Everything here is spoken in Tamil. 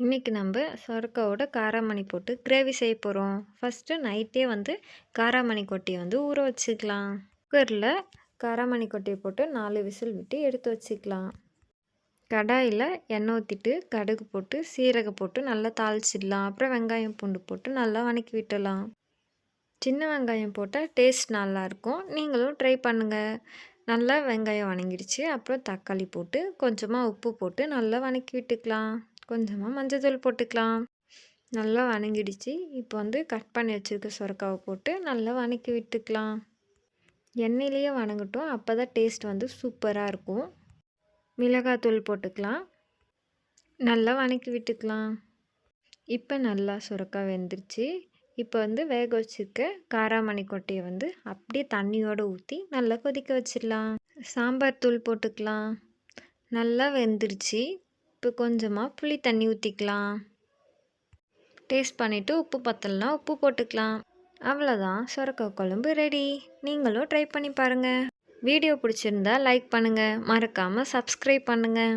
இன்றைக்கி நம்ம சொரக்காவோட காராமணி போட்டு கிரேவி செய்ய போகிறோம் ஃபஸ்ட்டு நைட்டே வந்து காராமணி கொட்டியை வந்து ஊற வச்சுக்கலாம். குக்கரில் காராமணி கொட்டியை போட்டு நாலு விசில் விட்டு எடுத்து வச்சுக்கலாம். கடாயில் எண்ணெய் ஊற்றிட்டு கடுகு போட்டு சீரகம் போட்டு நல்லா தாளிச்சிடலாம். அப்புறம் வெங்காயம் பூண்டு போட்டு நல்லா வணக்கி விட்டலாம் சின்ன வெங்காயம் போட்டால் டேஸ்ட் நல்லாயிருக்கும் நீங்களும் ட்ரை பண்ணுங்கள் நல்லா வெங்காயம் வணங்கிடுச்சு. அப்புறம் தக்காளி போட்டு கொஞ்சமாக உப்பு போட்டு நல்லா வணக்கி விட்டுக்கலாம். கொஞ்சமாக மஞ்சள் போட்டுக்கலாம். நல்லா வணங்கிடுச்சு. இப்போ வந்து கட் பண்ணி வச்சுருக்க சுரக்காவை போட்டு நல்லா வணக்கி விட்டுக்கலாம். எண்ணெயிலேயே வணங்கட்டும். அப்போ தான் டேஸ்ட் வந்து சூப்பராக இருக்கும். மிளகாத்தூள் போட்டுக்கலாம். நல்லா வணக்கி விட்டுக்கலாம். இப்போ நல்லா சுரக்காய் வெந்துருச்சு. இப்போ வந்து வேக வச்சுருக்க காராமணி கொட்டையை வந்து அப்படியே தண்ணியோடு ஊற்றி நல்லா கொதிக்க வச்சிடலாம். சாம்பார் தூள் போட்டுக்கலாம். நல்லா வெந்துருச்சு. இப்போ கொஞ்சமாக புளி தண்ணி ஊற்றிக்கலாம் டேஸ்ட் பண்ணிவிட்டு உப்பு பத்தலைனா உப்பு போட்டுக்கலாம். அவ்வளோதான் சுரக்க குழம்பு ரெடி நீங்களும் ட்ரை பண்ணி பாருங்கள் வீடியோ பிடிச்சிருந்தா லைக் பண்ணுங்கள் மறக்காமல் சப்ஸ்கிரைப் பண்ணுங்கள்